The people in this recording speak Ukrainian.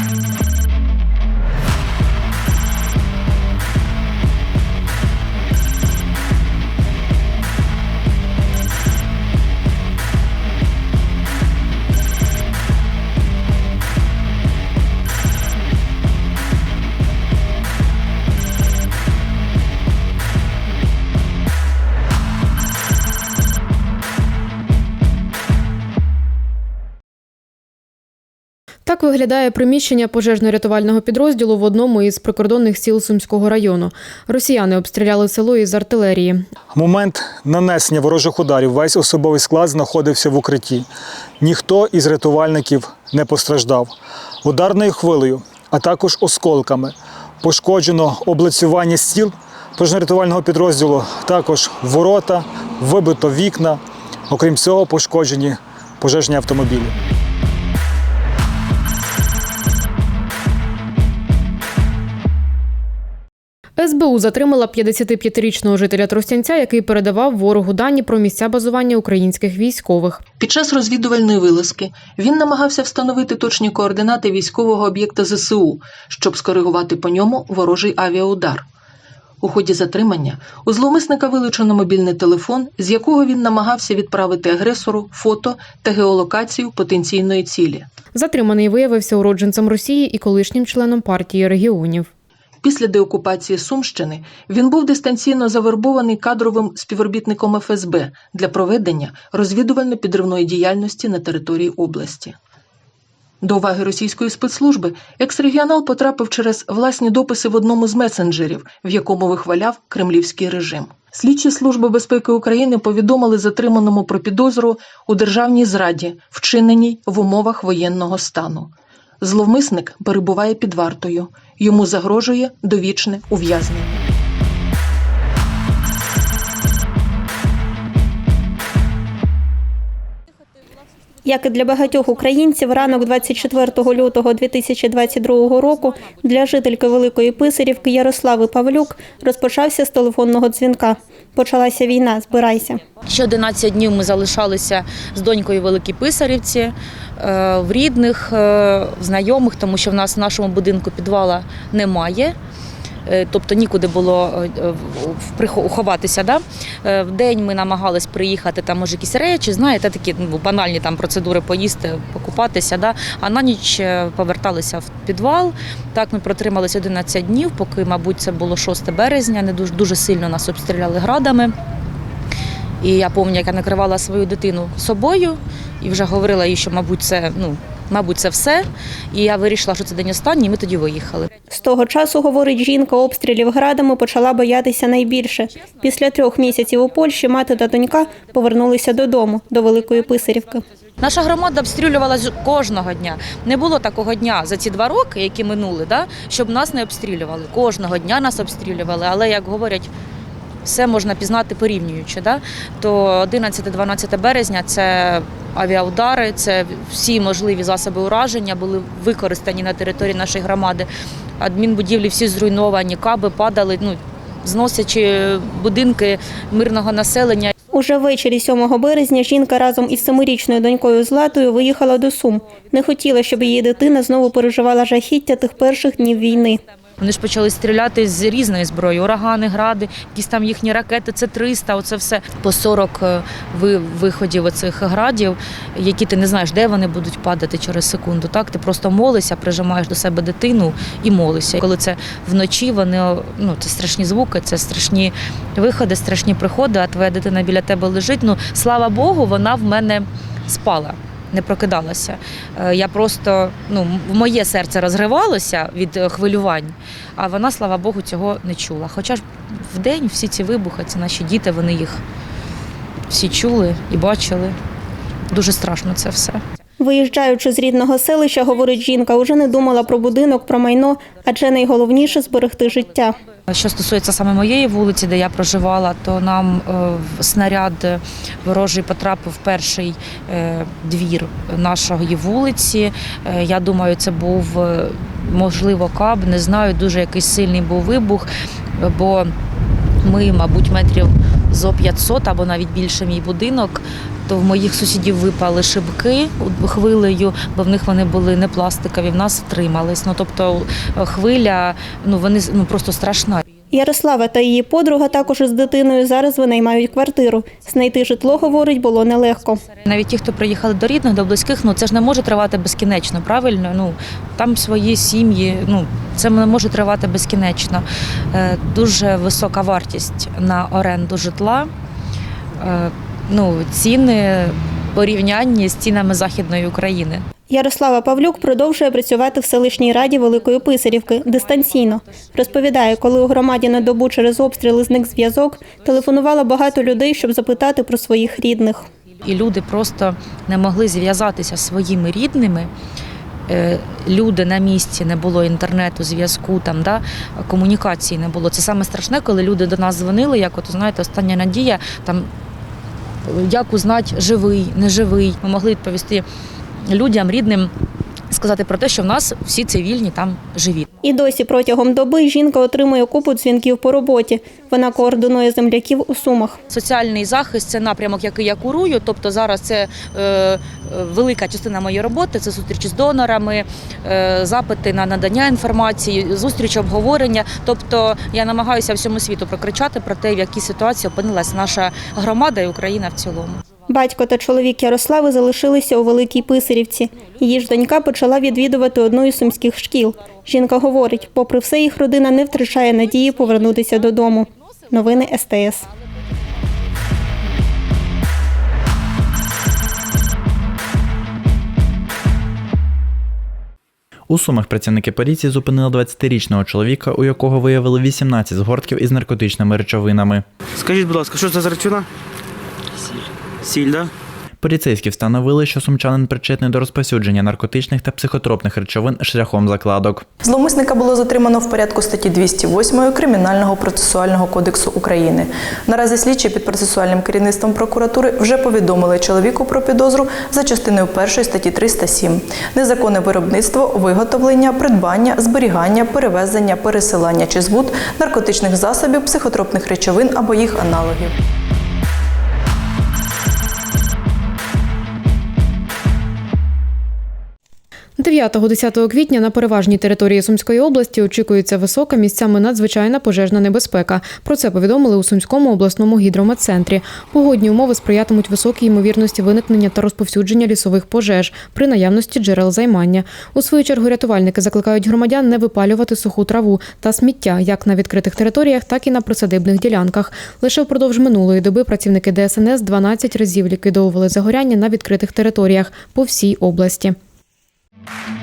Так виглядає приміщення пожежно-рятувального підрозділу в одному із прикордонних сіл Сумського району. Росіяни обстріляли село із артилерії. Момент нанесення ворожих ударів весь особовий склад знаходився в укритті. Ніхто із рятувальників не постраждав. Ударною хвилею, а також осколками. Пошкоджено облицювання стіл пожежно-рятувального підрозділу, також ворота, вибито вікна. Окрім цього, пошкоджені пожежні автомобілі. СБУ затримала 55-річного жителя Тростянця, який передавав ворогу дані про місця базування українських військових. Під час розвідувальної вилазки він намагався встановити точні координати військового об'єкта ЗСУ, щоб скоригувати по ньому ворожий авіаудар. У ході затримання у зловмисника вилучено мобільний телефон, з якого він намагався відправити агресору фото та геолокацію потенційної цілі. Затриманий виявився уродженцем Росії і колишнім членом партії регіонів. Після деокупації Сумщини він був дистанційно завербований кадровим співробітником ФСБ для проведення розвідувально-підривної діяльності на території області. До уваги російської спецслужби екс-регіонал потрапив через власні дописи в одному з месенджерів, в якому вихваляв кремлівський режим. Слідчі служби безпеки України повідомили затриманому про підозру у державній зраді, вчиненій в умовах воєнного стану. Зловмисник перебуває під вартою. Йому загрожує довічне ув'язнення. Як і для багатьох українців, ранок 24 лютого 2022 року для жительки Великої Писарівки Ярослави Павлюк розпочався з телефонного дзвінка. Почалася війна, збирайся. Ще 11 днів ми залишалися з донькою Великій Писарівці, е, в рідних, е, в знайомих, тому що в нас в нашому будинку підвала немає. Е, Тобто нікуди було е, ховатися. Да? Е, В день ми намагались приїхати, там може якісь речі, знаєте, такі ну, банальні там процедури поїсти, покупатися. Да? А на ніч поверталися в підвал. Так ми протрималися 11 днів, поки, мабуть, це було 6 березня. Не дуже, дуже сильно нас обстріляли градами. І я пам'ятаю, як я накривала свою дитину собою і вже говорила їй, що, мабуть, це, ну, мабуть, це все. І я вирішила, що це день останній, і ми тоді виїхали. З того часу, говорить жінка, обстрілів градами почала боятися найбільше. Після трьох місяців у Польщі мати та донька повернулися додому, до Великої Писарівки. Наша громада обстрілювалася кожного дня. Не було такого дня за ці два роки, які минули, да, щоб нас не обстрілювали. Кожного дня нас обстрілювали. Але як говорять, все можна пізнати порівнюючи. Да? То 11-12 березня це авіаудари, це всі можливі засоби ураження були використані на території нашої громади. Адмінбудівлі всі зруйновані, каби падали, ну, зносячи будинки мирного населення. Уже ввечері 7 березня жінка разом із семирічною донькою Златою виїхала до Сум. Не хотіла, щоб її дитина знову переживала жахіття тих перших днів війни. Вони ж почали стріляти з різної зброї: урагани, гради, якісь там їхні ракети, це 300, оце все по 40 е, ви- виходів оцих градів, які ти не знаєш, де вони будуть падати через секунду. Так, ти просто молишся, прижимаєш до себе дитину і молишся. Коли це вночі, вони ну це страшні звуки, це страшні виходи, страшні приходи. А твоя дитина біля тебе лежить. Ну слава Богу, вона в мене спала. Не прокидалася. Е, Я просто ну моє серце розривалося від е, хвилювань, а вона, слава Богу, цього не чула. Хоча ж в день всі ці вибухи, це наші діти, вони їх всі чули і бачили. Дуже страшно це все. Виїжджаючи з рідного селища, говорить жінка, уже не думала про будинок, про майно, адже найголовніше зберегти життя. Що стосується саме моєї вулиці, де я проживала, то нам е, снаряд ворожий потрапив в перший е, двір нашої вулиці. Е, Я думаю, це був можливо каб, не знаю, дуже якийсь сильний був вибух, бо ми, мабуть, метрів зо 500 або навіть більше мій будинок. То в моїх сусідів випали шибки хвилею, бо в них вони були не пластикові, в нас втримались. Ну тобто е, хвиля, ну вони ну просто страшна. Ярослава та її подруга також із дитиною зараз винаймають квартиру. Знайти житло, говорить, було нелегко. Навіть ті, хто приїхали до рідних, до близьких, ну це ж не може тривати безкінечно, правильно? Ну там свої сім'ї, ну це не може тривати безкінечно. Е, дуже висока вартість на оренду житла. Ну, ціни порівнянні з цінами Західної України. Ярослава Павлюк продовжує працювати в селищній раді Великої Писарівки дистанційно. Розповідає, коли у громаді на добу через обстріли зник зв'язок, телефонувало багато людей, щоб запитати про своїх рідних. І люди просто не могли зв'язатися зі своїми рідними. Е, Люди на місці не було інтернету, зв'язку, там да комунікації не було. Це саме страшне, коли люди до нас дзвонили. Як от знаєте, остання надія там як узнати, живий, неживий. Ми могли відповісти людям, рідним, сказати про те, що в нас всі цивільні там живі. І досі протягом доби жінка отримує купу дзвінків по роботі. Вона координує земляків у Сумах. Соціальний захист це напрямок, який я курую. Тобто зараз це е, велика частина моєї роботи. Це зустрічі з донорами, е, запити на надання інформації, зустріч обговорення. Тобто я намагаюся всьому світу прокричати про те, в якій ситуації опинилась наша громада і Україна в цілому. Батько та чоловік Ярослави залишилися у Великій Писарівці. Її ж донька почала відвідувати одну із сумських шкіл. Жінка говорить, попри все, їх родина не втрачає надії повернутися додому. Новини СТС. У Сумах працівники поліції зупинили 20-річного чоловіка, у якого виявили 18 згортків із наркотичними речовинами. Скажіть, будь ласка, що це за речовина? Сіль. Сіль, да? Поліцейські встановили, що сумчанин причетний до розповсюдження наркотичних та психотропних речовин шляхом закладок. Зловмисника було затримано в порядку статті 208 Кримінального процесуального кодексу України. Наразі слідчі під процесуальним керівництвом прокуратури вже повідомили чоловіку про підозру за частиною 1 статті 307 незаконне виробництво, виготовлення, придбання, зберігання, перевезення, пересилання чи збут наркотичних засобів, психотропних речовин або їх аналогів. 9-10 квітня на переважній території Сумської області очікується висока місцями надзвичайна пожежна небезпека. Про це повідомили у Сумському обласному гідрометцентрі. Погодні умови сприятимуть високій ймовірності виникнення та розповсюдження лісових пожеж при наявності джерел займання. У свою чергу рятувальники закликають громадян не випалювати суху траву та сміття як на відкритих територіях, так і на присадибних ділянках. Лише впродовж минулої доби працівники ДСНС 12 разів ліквідовували загоряння на відкритих територіях по всій області. Thank you.